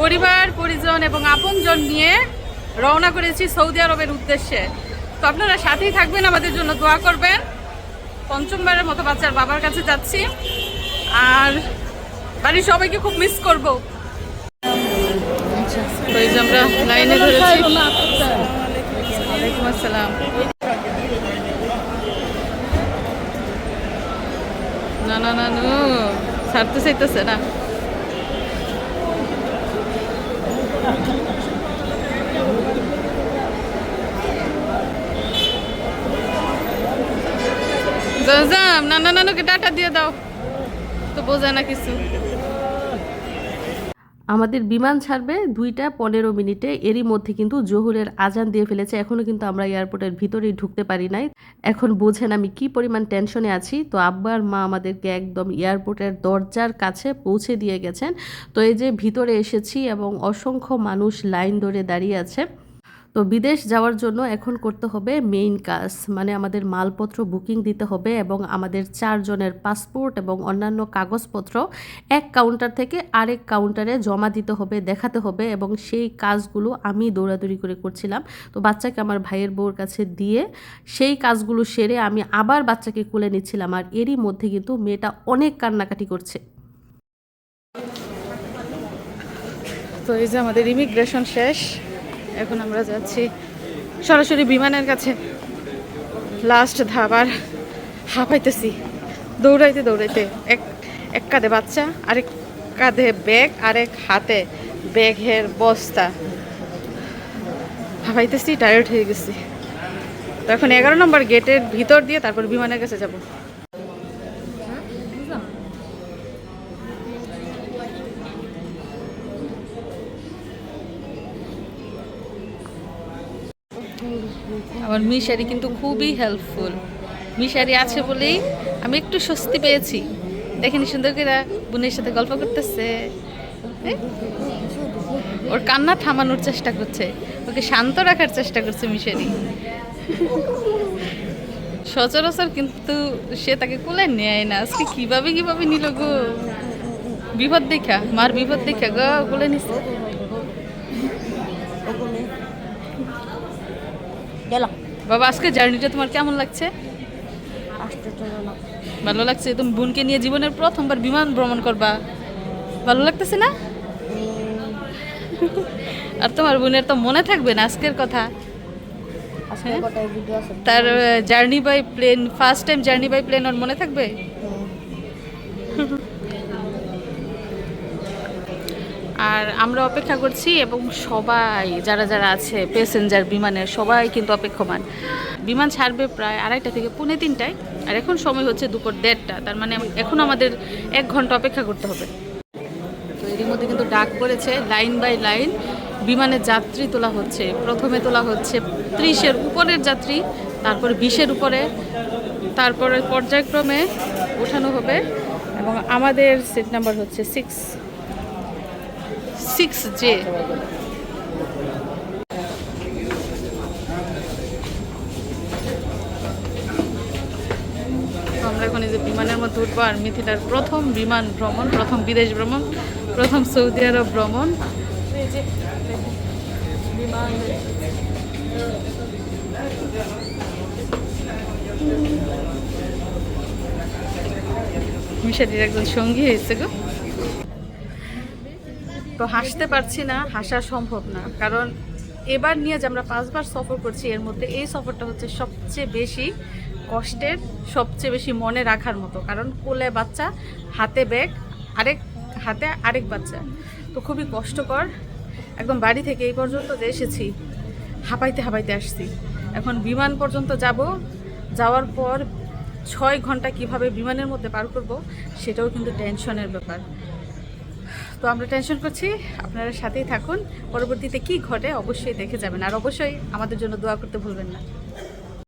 পরিবার, পরিজন এবং আপনজন নিয়ে রওনা করেছি সৌদি আরবের উদ্দেশ্যে। তো আপনারা সাথেই থাকবেন, আমাদের জন্য দোয়া করবেন। পঞ্চমবারের মতো বাচ্চার বাবার কাছে যাচ্ছি। আর বাড়ির সবাইকে খুব মিস করব। যে আমরা লাইনে ধরেছি। না না, নো, ছাড়তে চাইতেছে না। যাম না না নানুকে টাটা দিয়ে দাও। তো বোঝে না কিছু। আমাদের বিমান ছাড়বে দুইটা পনেরো মিনিটে। এরই মধ্যে কিন্তু জহুরের আজান দিয়ে ফেলেছে। এখনও কিন্তু আমরা এয়ারপোর্টের ভিতরেই ঢুকতে পারি নাই। এখন বোঝেন আমি কি পরিমাণ টেনশনে আছি। তো আব্বার মা আমাদেরকে একদম এয়ারপোর্টের দরজার কাছে পৌঁছে দিয়ে গেছেন। তো এই যে ভিতরে এসেছি এবং অসংখ্য মানুষ লাইন ধরে দাঁড়িয়ে আছে। তো বিদেশ যাওয়ার জন্য এখন করতে হবে মেইন কাজ মানে আমাদের মালপত্র বুকিং দিতে হবে এবং আমাদের চারজনের পাসপোর্ট এবং অন্যান্য কাগজপত্র এক কাউন্টার থেকে আরেক কাউন্টারে জমা দিতে হবে, দেখাতে হবে এবং সেই কাজগুলো আমি দৌড়াদৌড়ি করে করছিলাম। তো বাচ্চাকে আমার ভাইয়ের বউর কাছে দিয়ে সেই কাজগুলো সেরে আমি আবার বাচ্চাকে কোলে নিচ্ছিলাম আর এরই মধ্যে কিন্তু মেয়েটা অনেক কান্নাকাটি করছে। তো এই যে আমাদের ইমিগ্রেশন শেষ। এখন আমরা যাচ্ছি সরাসরি বিমানের কাছে। লাস্ট ধাবার হাঁপাইতেছি। দৌড়াইতে দৌড়াইতে এক এক কাঁধে বাচ্চা, আরেক কাঁধে ব্যাগ, আরেক হাতে ব্যাগের বস্তা। হাঁপাইতেছি টায়ার্ড হয়ে গেছি। তো এখন এগারো নম্বর গেটের ভিতর দিয়ে তারপর বিমানের কাছে যাব। আমার মিশারি কিন্তু খুবই হেল্পফুল মিশারি আছে বলেই আমি একটু স্বস্তি পেয়েছি। দেখেনি সুন্দর করে বোনের সাথে গল্প করতেছে? ওর কান্না থামানোর চেষ্টা করছে। ওকে শান্ত রাখার চেষ্টা করছে মিশারি। সচরাচর কিন্তু সে তাকে কোলে নেয় না। আজকে কীভাবে কীভাবে নিল গো? বিপদ দেখা, মার বিপদ দেখা, গো কোলে নিছে। গেলাম। বাবা আজকে জার্নিটা তোমার কেমন লাগছে? ভালো। লাগছে? তুমি বোনকে নিয়ে জীবনের প্রথমবার বিমান ভ্রমণ করবা। ভালো লাগতেছে না? আর তোমার বোনের তো মনে থাকবে না আজকের কথা। হ্যাঁ? তার journey by plane first time journey by plane ওর মনে থাকবে? আর আমরা অপেক্ষা করছি এবং সবাই, যারা যারা আছে প্যাসেঞ্জার বিমানের, সবাই কিন্তু অপেক্ষমান। বিমান ছাড়বে প্রায় আড়াইটা থেকে পৌনে তিনটায়, আর এখন সময় হচ্ছে দুপুর দেড়টা। তার মানে এখন আমাদের এক ঘণ্টা অপেক্ষা করতে হবে। তো এরই মধ্যে কিন্তু ডাক পড়েছে, লাইন বাই লাইন বিমানের যাত্রী তোলা হচ্ছে। প্রথমে তোলা হচ্ছে ত্রিশের উপরের যাত্রী, তারপর বিশের উপরে, তারপরে পর্যায়ক্রমে ওঠানো হবে। এবং আমাদের সিট নাম্বার হচ্ছে সিক্স সিক্স জে আমরা এখন এই যে বিমানের মধ্যে উঠবো আর মিথিলার প্রথম বিমান ভ্রমণ, প্রথম বিদেশ ভ্রমণ, প্রথম সৌদি আরব ভ্রমণ। বিমান মিশারির একজন সঙ্গী হয়েছে গো। তো হাসতে পারছি না, হাসা সম্ভব না। কারণ এবার নিয়ে যে আমরা পাঁচবার সফর করছি, এর মধ্যে এই সফরটা হচ্ছে সবচেয়ে বেশি কষ্টের, সবচেয়ে বেশি মনে রাখার মতো। কারণ কোলে বাচ্চা, হাতে ব্যাগ, আরেক হাতে আরেক বাচ্চা। তো খুবই কষ্টকর। একদম বাড়ি থেকে এই পর্যন্ত যে এসেছি, হাঁপাইতে হাঁপাইতে আসছি। এখন বিমান পর্যন্ত যাব, যাওয়ার পর ছয় ঘণ্টা কীভাবে বিমানের মধ্যে পার করব, সেটাও কিন্তু টেনশনের ব্যাপার। তো আমরা টেনশন করছি, আপনারা সাথেই থাকুন। পরবর্তীতে কি ঘটে অবশ্যই দেখে যাবেন। আর অবশ্যই আমাদের জন্য দোয়া করতে ভুলবেন না।